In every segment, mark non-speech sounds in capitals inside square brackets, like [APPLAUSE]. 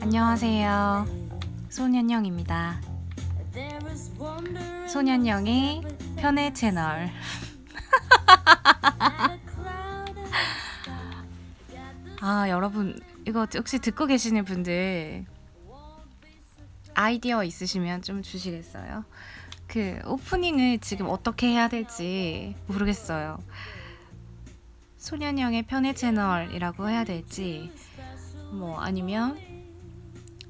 안녕하세요. 소년영입니다. 소년영의 편의 채널. [LAUGHS] 아, 여러분, 이거 혹시 듣고 계시는 분들 아이디어 있으시면 좀 주시겠어요? 그 오프닝을 지금 어떻게 해야 될지 모르겠어요. 소년영의 편의 채널이라고 해야 될지 뭐 아니면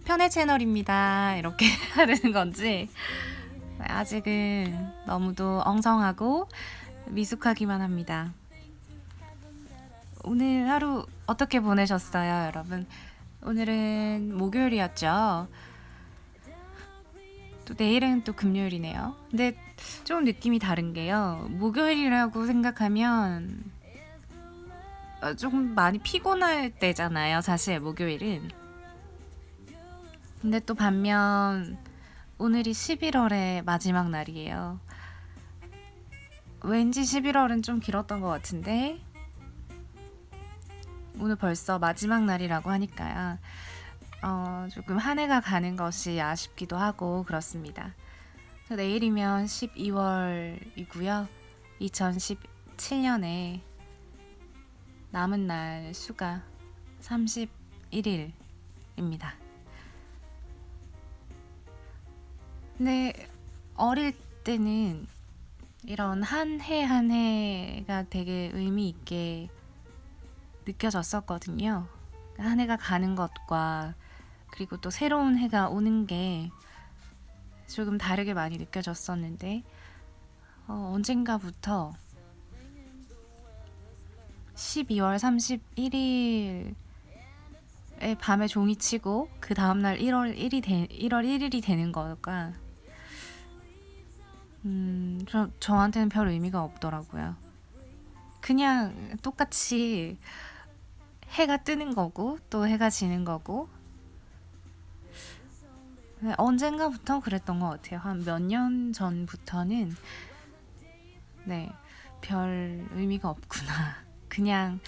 편의 채널입니다 이렇게 [LAUGHS] 되는 건지 아직은 너무도 엉성하고 미숙하기만 합니다. 오늘 하루 어떻게 보내셨어요, 여러분? 오늘은 목요일이었죠. 또 내일은 또 금요일이네요. 근데 좀 느낌이 다른 게요. 목요일이라고 생각하면 어, 조금 많이 피곤할 때잖아요. 사실 목요일은. 근데 또 반면 오늘이 11월의 마지막 날이에요. 왠지 11월은 좀 길었던 것 같은데 오늘 벌써 마지막 날이라고 하니까요. 어, 조금 한 해가 가는 것이 아쉽기도 하고 그렇습니다. 내일이면 12월이고요. 2017년에 남은 날 수가 31일입니다. 근데 어릴 때는 이런 한 해 한 해가 되게 의미 있게 느껴졌었거든요. 한 해가 가는 것과 그리고 또 새로운 해가 오는 게 조금 다르게 많이 느껴졌었는데 어, 언젠가부터 12월 31일에 밤에 종이 치고 그 다음 날 1월 1이 되, 1월 1일이 되는 거가 음, 저, 저한테는 별 의미가 없더라고요. 그냥 똑같이 해가 뜨는 거고 또 해가 지는 거고 네, 언젠가부터 그랬던 것 같아요. 한 몇 년 전부터는 네, 별 의미가 없구나. 그냥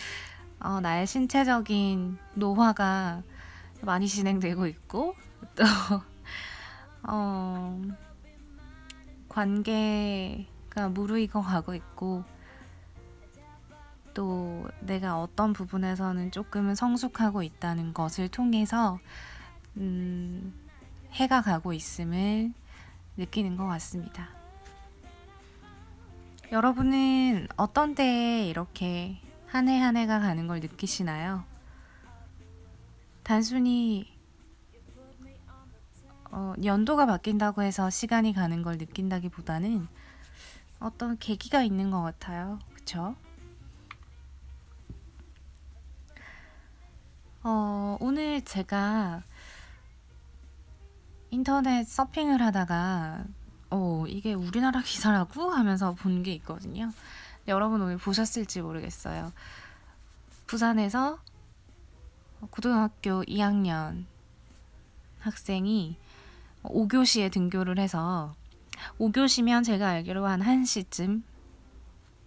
어, 나의 신체적인 노화가 많이 진행되고 있고 또 [LAUGHS] 어, 관계가 무르익어 가고 있고 또 내가 어떤 부분에서는 조금은 성숙하고 있다는 것을 통해서 음, 해가 가고 있음을 느끼는 것 같습니다. 여러분은 어떤 때에 이렇게 한 해 한 해가 가는 걸 느끼시나요? 단순히 어, 연도가 바뀐다고 해서 시간이 가는 걸 느낀다기보다는 어떤 계기가 있는 것 같아요. 그쵸? 어, 오늘 제가 인터넷 서핑을 하다가 어, 이게 우리나라 기사라고 하면서 본 게 있거든요. 여러분 오늘 보셨을지 모르겠어요. 부산에서 고등학교 2학년 학생이 5교시에 등교를 해서 5교시면 제가 알기로 한 1시쯤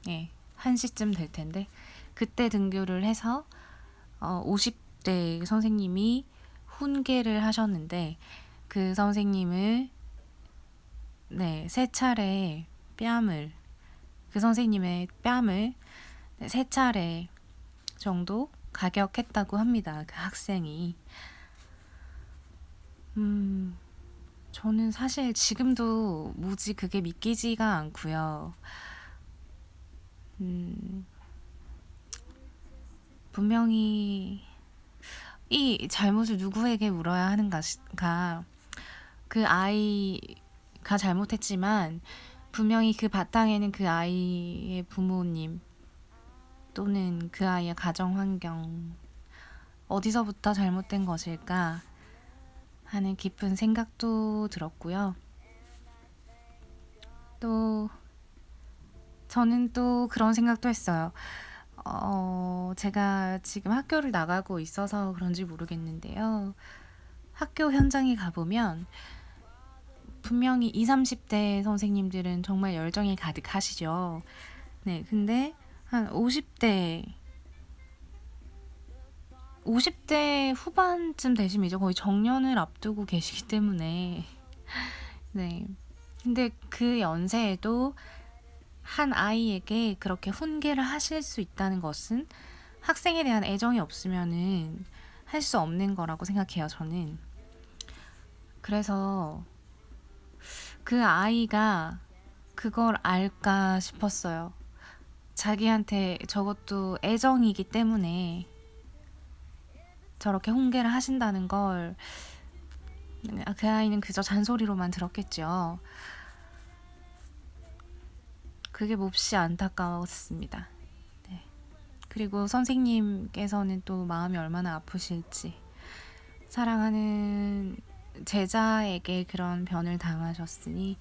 예, 1시쯤 될 텐데 그때 등교를 해서 어, 50대 선생님이 훈계를 하셨는데 그 선생님을 네, 세 차례 뺨을 그 선생님의 뺨을 네, 세 차례 정도 가격했다고 합니다. 그 학생이. 음, 저는 사실 지금도 무지 그게 믿기지가 않고요. 음, 분명히 이 잘못을 누구에게 물어야 하는가가 그 아이가 잘못했지만 분명히 그 바탕에는 그 아이의 부모님 또는 그 아이의 가정 환경 어디서부터 잘못된 것일까 하는 깊은 생각도 들었고요. 또 저는 또 그런 생각도 했어요. 어, 제가 지금 학교를 나가고 있어서 그런지 모르겠는데요. 학교 현장에 가보면 분명히 20, 30대 선생님들은 정말 열정이 가득하시죠. 네, 근데 한 50대 50대 후반쯤 되시면 이제 거의 정년을 앞두고 계시기 때문에 [LAUGHS] 네. 근데 그 연세에도 한 아이에게 그렇게 훈계를 하실 수 있다는 것은 학생에 대한 애정이 없으면은 할 수 없는 거라고 생각해요, 저는. 그래서 그 아이가 그걸 알까 싶었어요. 자기한테 저것도 애정이기 때문에 저렇게 훈계를 하신다는 걸 그 아이는 그저 잔소리로만 들었겠죠. 그게 몹시 안타까웠습니다. 네. 그리고 선생님께서는 또 마음이 얼마나 아프실지 사랑하는 제자에게 그런 변을 당하셨으니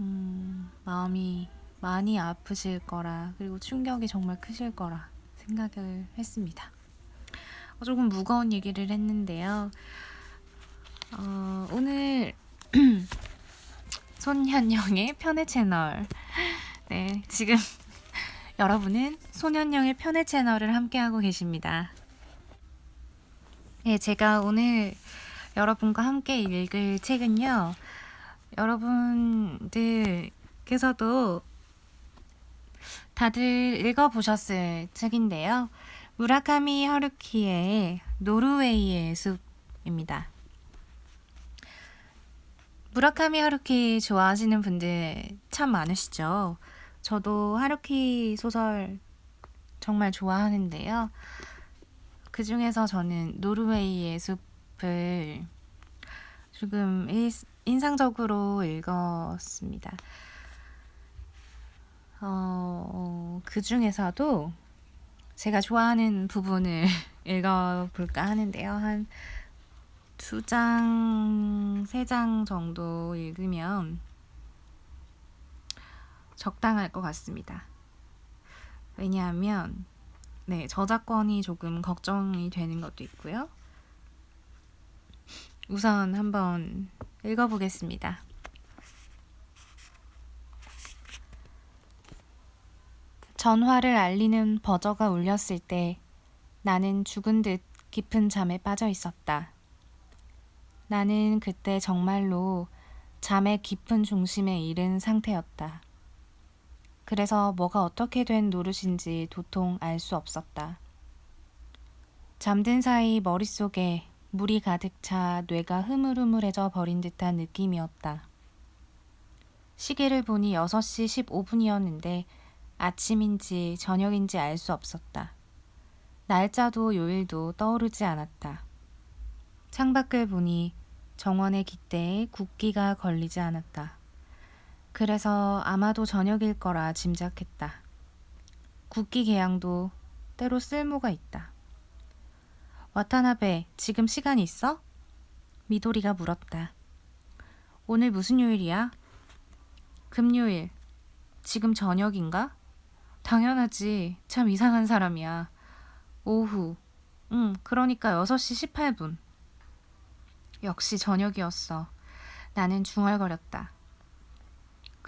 음, 마음이 많이 아프실 거라 그리고 충격이 정말 크실 거라 생각을 했습니다. 어, 조금 무거운 얘기를 했는데요. 어, 오늘 [CLEARS THROAT] 손현영의 편의 채널. 네, 지금 [LAUGHS] 여러분은 손현영의 편의 채널을 함께하고 계십니다. 네, 제가 오늘 여러분과 함께 읽을 책은요. 여러분들께서도 다들 읽어보셨을 책인데요. 무라카미 하루키의 노르웨이의 숲입니다. 무라카미 하루키 좋아하시는 분들 참 많으시죠? 저도 하루키 소설 정말 좋아하는데요. 그 중에서 저는 노르웨이의 숲을 조금 일, 인상적으로 읽었습니다. 어, 그 중에서도 제가 좋아하는 부분을 [LAUGHS] 읽어볼까 하는데요. 한 두 장, 세 장 정도 읽으면 적당할 것 같습니다. 왜냐하면, 네, 저작권이 조금 걱정이 되는 것도 있고요. 우선 한번 읽어보겠습니다. 전화를 알리는 버저가 울렸을 때 나는 죽은 듯 깊은 잠에 빠져 있었다. 나는 그때 정말로 잠의 깊은 중심에 이른 상태였다. 그래서 뭐가 어떻게 된 노릇인지 도통 알 수 없었다. 잠든 사이 머릿속에 물이 가득 차 뇌가 흐물흐물해져 버린 듯한 느낌이었다. 시계를 보니 6시 15분이었는데 아침인지 저녁인지 알 수 없었다. 날짜도 요일도 떠오르지 않았다. 창밖을 보니 정원의 깃대에 국기가 걸리지 않았다. 그래서 아마도 저녁일 거라 짐작했다. 국기 개양도 때로 쓸모가 있다. 와타나베, 지금 시간 있어? 미도리가 물었다. 오늘 무슨 요일이야? 금요일. 지금 저녁인가? 당연하지. 참 이상한 사람이야. 오후. 응, 그러니까 6시 18분. 역시 저녁이었어. 나는 중얼거렸다.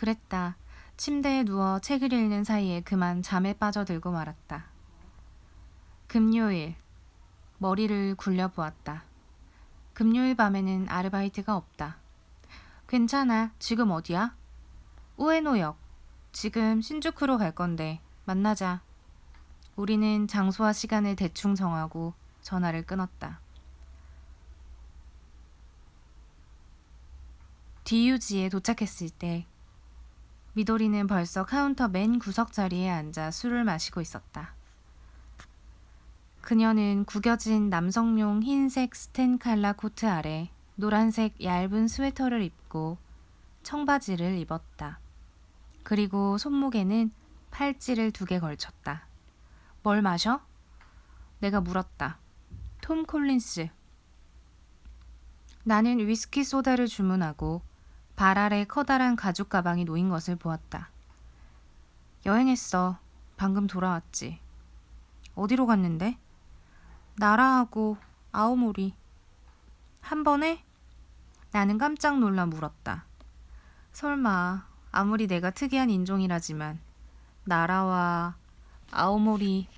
그랬다. 침대에 누워 책을 읽는 사이에 그만 잠에 빠져들고 말았다. 금요일. 머리를 굴려보았다. 금요일 밤에는 아르바이트가 없다. 괜찮아. 지금 어디야? 우에노역. 지금 신주쿠로 갈 건데 만나자. 우리는 장소와 시간을 대충 정하고 전화를 끊었다. 디유지에 도착했을 때 미도리는 벌써 카운터 맨 구석 자리에 앉아 술을 마시고 있었다. 그녀는 구겨진 남성용 흰색 스텐 칼라 코트 아래 노란색 얇은 스웨터를 입고 청바지를 입었다. 그리고 손목에는 팔찌를 두 개 걸쳤다. 뭘 마셔? 내가 물었다. 톰 콜린스. 나는 위스키 소다를 주문하고 발 아래 커다란 가죽 가방이 놓인 것을 보았다. 여행했어. 방금 돌아왔지. 어디로 갔는데? 나라하고 아오모리. 한 번에? 나는 깜짝 놀라 물었다. 설마 아무리 내가 특이한 인종이라지만 나라와 아오모리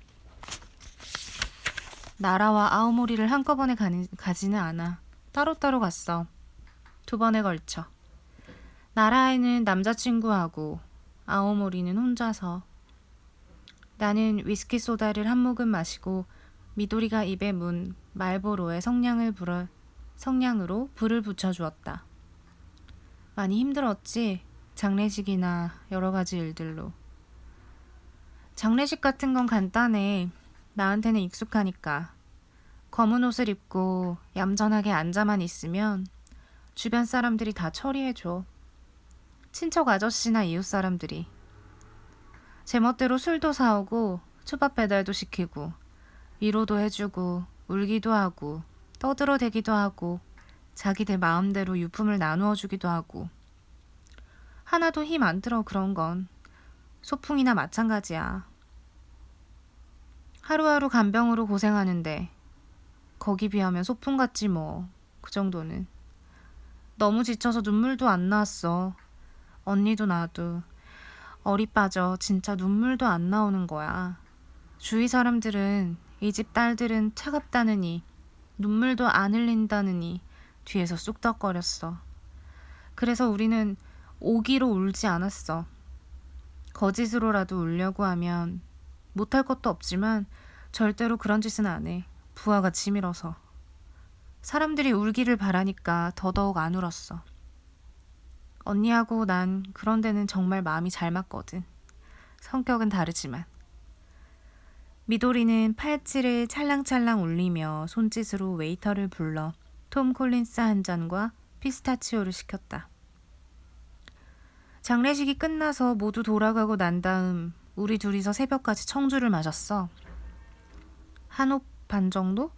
나라와 아오모리를 한꺼번에 가는, 가지는 않아. 따로따로 갔어. 두 번에 걸쳐. 나라에는 남자친구하고 아오모리는 혼자서. 나는 위스키 소다를 한 모금 마시고 미도리가 입에 문 말보로에 성냥을 불어 성냥으로 불을 붙여 주었다. 많이 힘들었지? 장례식이나 여러 가지 일들로. 장례식 같은 건 간단해. 나한테는 익숙하니까. 검은 옷을 입고 얌전하게 앉아만 있으면 주변 사람들이 다 처리해줘. 친척 아저씨나 이웃 사람들이. 제멋대로 술도 사오고 초밥 배달도 시키고 위로도 해주고 울기도 하고 떠들어 대기도 하고 자기들 마음대로 유품을 나누어 주기도 하고 하나도 힘 안 들어 그런 건 소풍이나 마찬가지야. 하루하루 간병으로 고생하는데 거기 비하면 소풍 같지 뭐. 그 정도는. 너무 지쳐서 눈물도 안 나왔어. 언니도 나도. 어리 빠져 진짜 눈물도 안 나오는 거야. 주위 사람들은 이 집 딸들은 차갑다느니 눈물도 안 흘린다느니 뒤에서 쑥덕거렸어. 그래서 우리는 오기로 울지 않았어. 거짓으로라도 울려고 하면 못할 것도 없지만 절대로 그런 짓은 안 해. 부하가 치밀어서. 사람들이 울기를 바라니까 더더욱 안 울었어. 언니하고 난 그런 데는 정말 마음이 잘 맞거든. 성격은 다르지만. 미도리는 팔찌를 찰랑찰랑 울리며 손짓으로 웨이터를 불러 톰 콜린스 한 잔과 피스타치오를 시켰다. 장례식이 끝나서 모두 돌아가고 난 다음 우리 둘이서 새벽까지 청주를 마셨어. 한옷반 정도?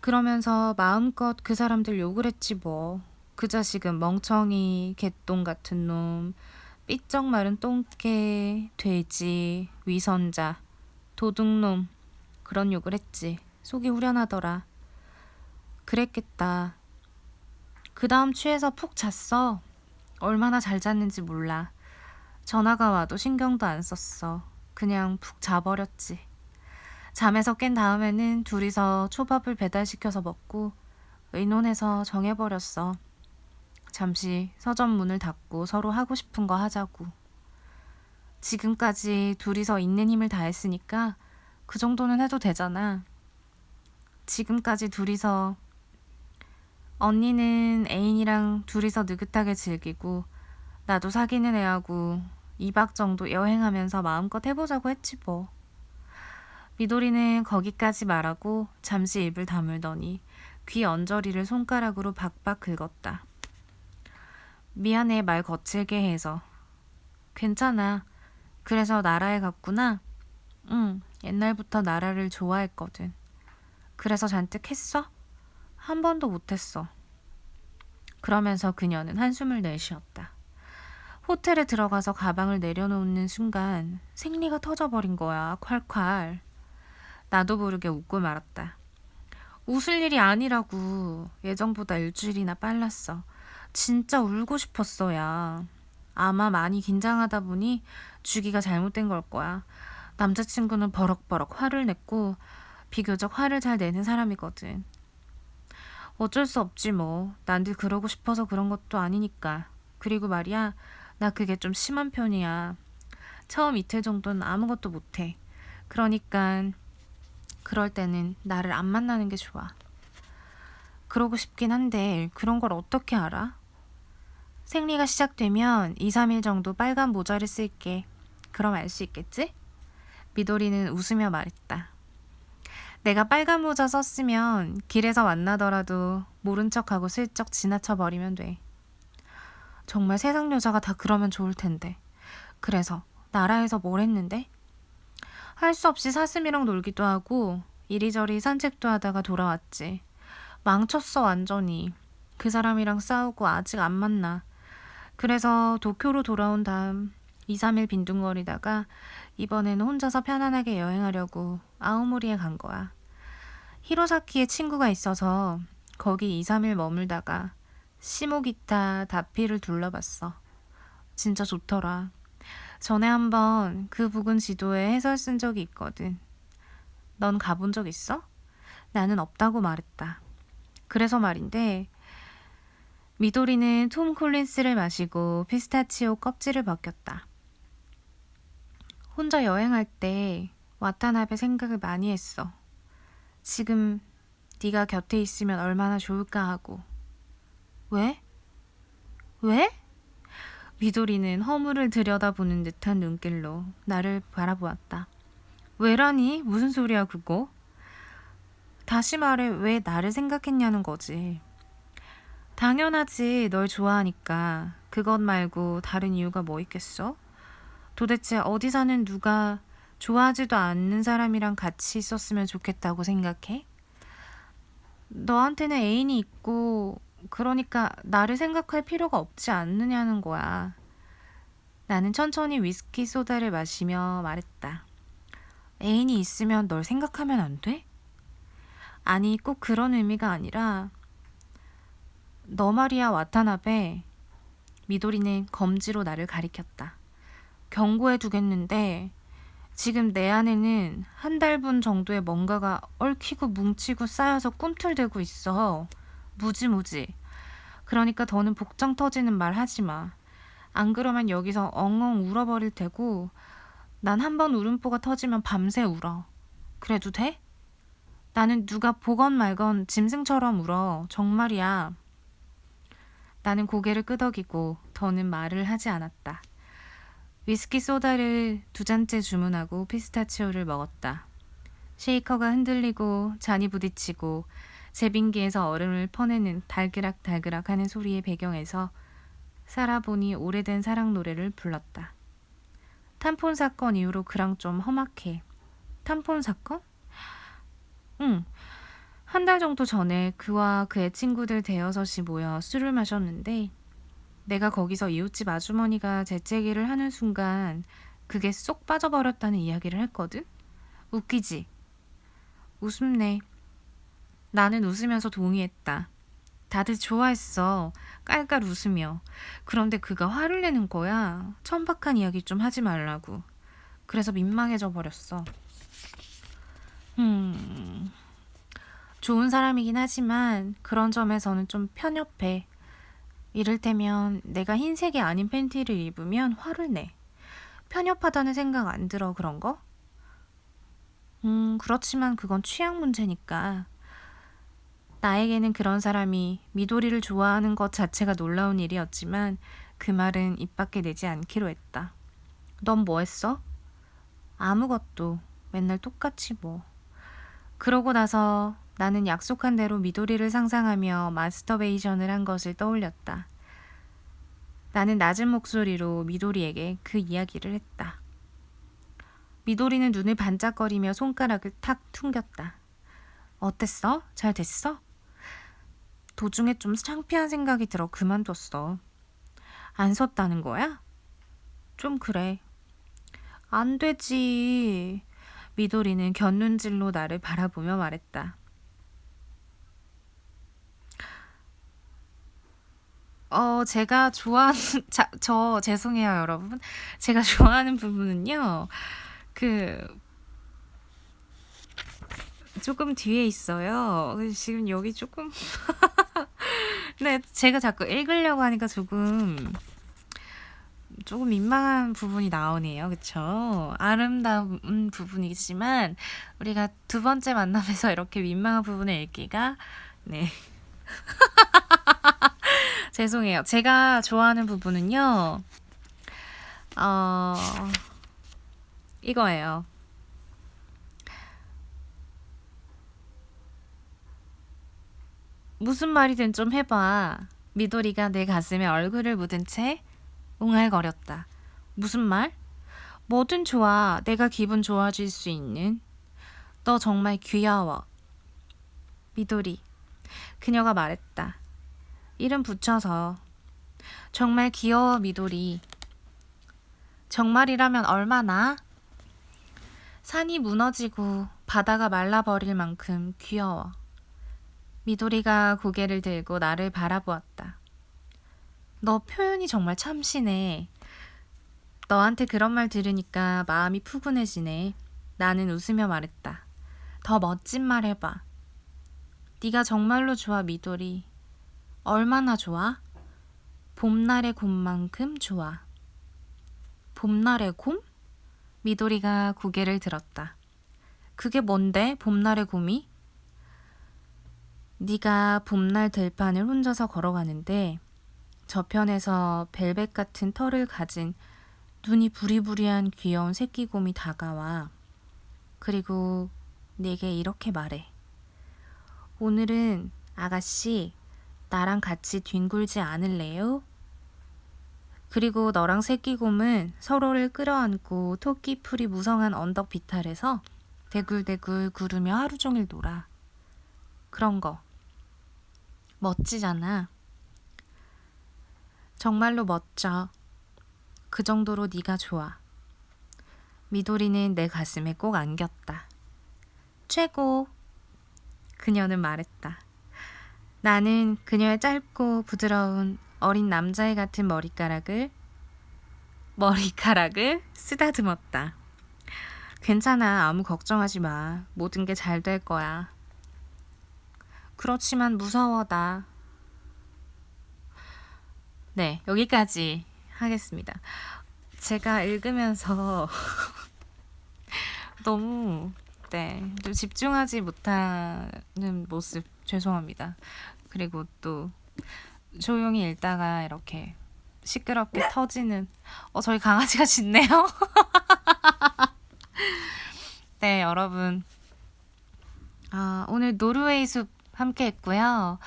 그러면서 마음껏 그 사람들 욕을 했지 뭐. 그 자식은 멍청이, 개똥 같은 놈, 삐쩍 마른 똥개, 돼지, 위선자, 도둑놈 그런 욕을 했지. 속이 후련하더라. 그랬겠다. 그 다음 취해서 푹 잤어. 얼마나 잘 잤는지 몰라. 전화가 와도 신경도 안 썼어. 그냥 푹 자버렸지. 잠에서 깬 다음에는 둘이서 초밥을 배달시켜서 먹고 의논해서 정해버렸어. 잠시 서점 문을 닫고 서로 하고 싶은 거 하자고. 지금까지 둘이서 있는 힘을 다했으니까 그 정도는 해도 되잖아. 지금까지 둘이서 언니는 애인이랑 둘이서 느긋하게 즐기고 나도 사귀는 애하고 2박 정도 여행하면서 마음껏 해보자고 했지 뭐. 미도리는 거기까지 말하고 잠시 입을 다물더니 귀 언저리를 손가락으로 박박 긁었다. 미안해 말 거칠게 해서. 괜찮아. 그래서 나라에 갔구나. 응, 옛날부터 나라를 좋아했거든. 그래서 잔뜩 했어? 한 번도 못했어. 그러면서 그녀는 한숨을 내쉬었다. 호텔에 들어가서 가방을 내려놓는 순간 생리가 터져버린 거야, 콸콸. 나도 모르게 웃고 말았다. 웃을 일이 아니라고. 예정보다 일주일이나 빨랐어. 진짜 울고 싶었어, 야. 아마 많이 긴장하다 보니 주기가 잘못된 걸 거야. 남자친구는 버럭버럭 화를 냈고 비교적 화를 잘 내는 사람이거든. 어쩔 수 없지 뭐. 난들 그러고 싶어서 그런 것도 아니니까. 그리고 말이야, 나 그게 좀 심한 편이야. 처음 이틀 정도는 아무것도 못해. 그러니까 그럴 때는 나를 안 만나는 게 좋아. 그러고 싶긴 한데 그런 걸 어떻게 알아? 생리가 시작되면 2, 3일 정도 빨간 모자를 쓸게. 그럼 알 수 있겠지? 미도리는 웃으며 말했다. 내가 빨간 모자 썼으면 길에서 만나더라도 모른 척하고 슬쩍 지나쳐 버리면 돼. 정말 세상 여자가 다 그러면 좋을 텐데. 그래서 나라에서 뭘 했는데? 할 수 없이 사슴이랑 놀기도 하고 이리저리 산책도 하다가 돌아왔지. 망쳤어 완전히. 그 사람이랑 싸우고 아직 안 만나. 그래서 도쿄로 돌아온 다음 2, 3일 빈둥거리다가 이번에는 혼자서 편안하게 여행하려고 아오모리에 간 거야. 히로사키에 친구가 있어서 거기 2, 3일 머물다가 시모기타 다피를 둘러봤어. 진짜 좋더라. 전에 한번 그 부근 지도에 해설 쓴 적이 있거든. 넌 가본 적 있어? 나는 없다고 말했다. 그래서 말인데, 미도리는 톰 콜린스를 마시고 피스타치오 껍질을 벗겼다. 혼자 여행할 때 와타나베 생각을 많이 했어. 지금 네가 곁에 있으면 얼마나 좋을까 하고. 왜? 왜? 미도리는 허물을 들여다보는 듯한 눈길로 나를 바라보았다. 왜라니? 무슨 소리야 그거? 다시 말해 왜 나를 생각했냐는 거지. 당연하지 널 좋아하니까 그것 말고 다른 이유가 뭐 있겠어? 도대체 어디 사는 누가 좋아하지도 않는 사람이랑 같이 있었으면 좋겠다고 생각해? 너한테는 애인이 있고 그러니까 나를 생각할 필요가 없지 않느냐는 거야. 나는 천천히 위스키 소다를 마시며 말했다. 애인이 있으면 널 생각하면 안 돼? 아니, 꼭 그런 의미가 아니라, 너 말이야, 와타나베. 미도리는 검지로 나를 가리켰다. 경고해 두겠는데, 지금 내 안에는 한 달분 정도의 뭔가가 얽히고 뭉치고 쌓여서 꿈틀대고 있어. 무지무지. 그러니까 더는 복장 터지는 말 하지 마. 안 그러면 여기서 엉엉 울어버릴 테고, 난 한 번 울음보가 터지면 밤새 울어. 그래도 돼? 나는 누가 보건 말건 짐승처럼 울어. 정말이야. 나는 고개를 끄덕이고 더는 말을 하지 않았다. 위스키 소다를 두 잔째 주문하고 피스타치오를 먹었다. 쉐이커가 흔들리고 잔이 부딪히고 제빙기에서 얼음을 퍼내는 달그락달그락 하는 소리의 배경에서 살아보니 오래된 사랑 노래를 불렀다. 탐폰 사건 이후로 그랑 좀 험악해. 탐폰 사건? 응. 한 달 정도 전에 그와 그의 친구들 대여섯이 모여 술을 마셨는데 내가 거기서 이웃집 아주머니가 재채기를 하는 순간 그게 쏙 빠져버렸다는 이야기를 했거든? 웃기지? 웃음네. 나는 웃으면서 동의했다. 다들 좋아했어. 깔깔 웃으며. 그런데 그가 화를 내는 거야. 천박한 이야기 좀 하지 말라고. 그래서 민망해져 버렸어. 음. 좋은 사람이긴 하지만 그런 점에서는 좀 편협해. 이를테면 내가 흰색이 아닌 팬티를 입으면 화를 내. 편협하다는 생각 안 들어 그런 거? 음, 그렇지만 그건 취향 문제니까. 나에게는 그런 사람이 미도리를 좋아하는 것 자체가 놀라운 일이었지만 그 말은 입 밖에 내지 않기로 했다. 넌 뭐 했어? 아무것도. 맨날 똑같이 뭐. 그러고 나서 나는 약속한 대로 미도리를 상상하며 마스터베이션을 한 것을 떠올렸다. 나는 낮은 목소리로 미도리에게 그 이야기를 했다. 미도리는 눈을 반짝거리며 손가락을 탁 퉁겼다. 어땠어? 잘 됐어? 도중에 좀 창피한 생각이 들어 그만뒀어. 안 섰다는 거야? 좀 그래. 안 되지. 미도리는 곁눈질로 나를 바라보며 말했다. 어, 제가 좋아하는, [LAUGHS] 자, 저, 죄송해요, 여러분. 제가 좋아하는 부분은요, 그, 조금 뒤에 있어요. 지금 여기 조금. [LAUGHS] 네, 제가 자꾸 읽으려고 하니까 조금, 조금 민망한 부분이 나오네요. 그쵸? 아름다운 부분이지만, 우리가 두 번째 만남에서 이렇게 민망한 부분을 읽기가, 네. [LAUGHS] [LAUGHS] 죄송해요. 제가 좋아하는 부분은요, 어, 이거예요. 무슨 말이든 좀 해봐. 미도리가 내 가슴에 얼굴을 묻은 채 웅알거렸다. 무슨 말? 뭐든 좋아. 내가 기분 좋아질 수 있는. 너 정말 귀여워. 미도리. 그녀가 말했다. 이름 붙여서. 정말 귀여워, 미도리. 정말이라면 얼마나? 산이 무너지고 바다가 말라버릴 만큼 귀여워. 미도리가 고개를 들고 나를 바라보았다. 너 표현이 정말 참신해. 너한테 그런 말 들으니까 마음이 푸근해지네. 나는 웃으며 말했다. 더 멋진 말 해봐. 네가 정말로 좋아 미도리. 얼마나 좋아? 봄날의 곰만큼 좋아. 봄날의 곰? 미도리가 고개를 들었다. 그게 뭔데 봄날의 곰이? 네가 봄날 들판을 혼자서 걸어가는데 저편에서 벨벳 같은 털을 가진 눈이 부리부리한 귀여운 새끼곰이 다가와. 그리고 내게 이렇게 말해. 오늘은 아가씨 나랑 같이 뒹굴지 않을래요? 그리고 너랑 새끼곰은 서로를 끌어안고 토끼풀이 무성한 언덕 비탈에서 대굴대굴 구르며 하루 종일 놀아. 그런 거. 멋지잖아. 정말로 멋져. 그 정도로 네가 좋아. 미도리는 내 가슴에 꼭 안겼다. 최고. 그녀는 말했다. 나는 그녀의 짧고 부드러운 어린 남자애 같은 머리카락을 머리카락을 쓰다듬었다. 괜찮아. 아무 걱정하지 마. 모든 게 잘 될 거야. 그렇지만 무서워 나. 네, 여기까지 하겠습니다. 제가 읽으면서 [LAUGHS] 너무 네, 좀 집중하지 못하는 모습 죄송합니다. 그리고 또 조용히 읽다가 이렇게 시끄럽게 터지는 어 저희 강아지가 짖네요. [LAUGHS] 네, 여러분. 아, 오늘 노르웨이 숲 함께 했고요.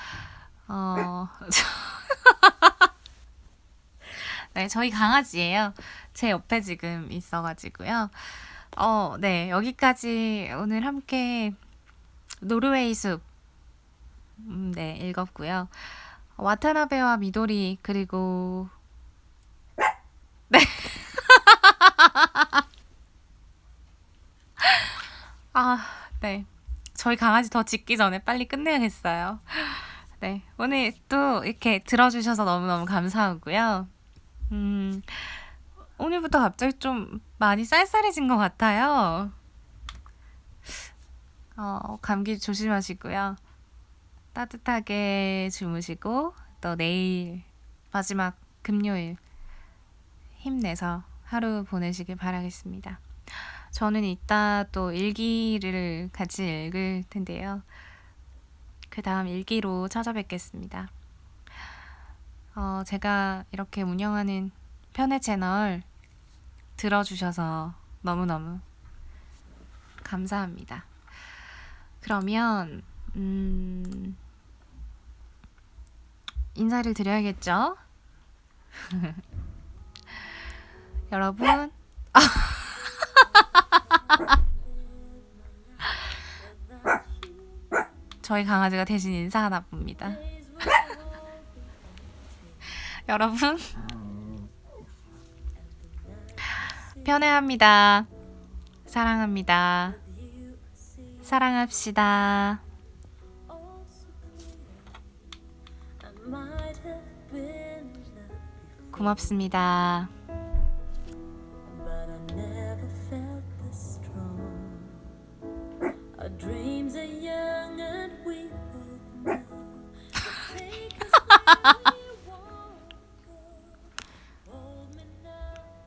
어, [LAUGHS] 네, 저희 강아지예요. 제 옆에 지금 있어 가지고요. 어, 네, 여기까지 오늘 함께 노르웨이 숲, 음, 네, 읽었고요. 와타나베와 미도리, 그리고, 네. [LAUGHS] 아, 네. 저희 강아지 더 짖기 전에 빨리 끝내야겠어요. 네. 오늘 또 이렇게 들어주셔서 너무너무 감사하고요. 음, 오늘부터 갑자기 좀 많이 쌀쌀해진 것 같아요. 어, 감기 조심하시고요. 따뜻하게 주무시고, 또 내일, 마지막 금요일, 힘내서 하루 보내시길 바라겠습니다. 저는 이따 또 일기를 같이 읽을 텐데요. 그 다음 일기로 찾아뵙겠습니다. 어, 제가 이렇게 운영하는 편의 채널 들어주셔서 너무너무 감사합니다. 그러면, 음, 인사를 드려야겠죠? [LAUGHS] 여러분, [LAUGHS] 저희 강아지가 대신 인사하나 봅니다. [LAUGHS] 여러분, 편애합니다. 사랑합니다. 사랑합시다. 고맙습니다.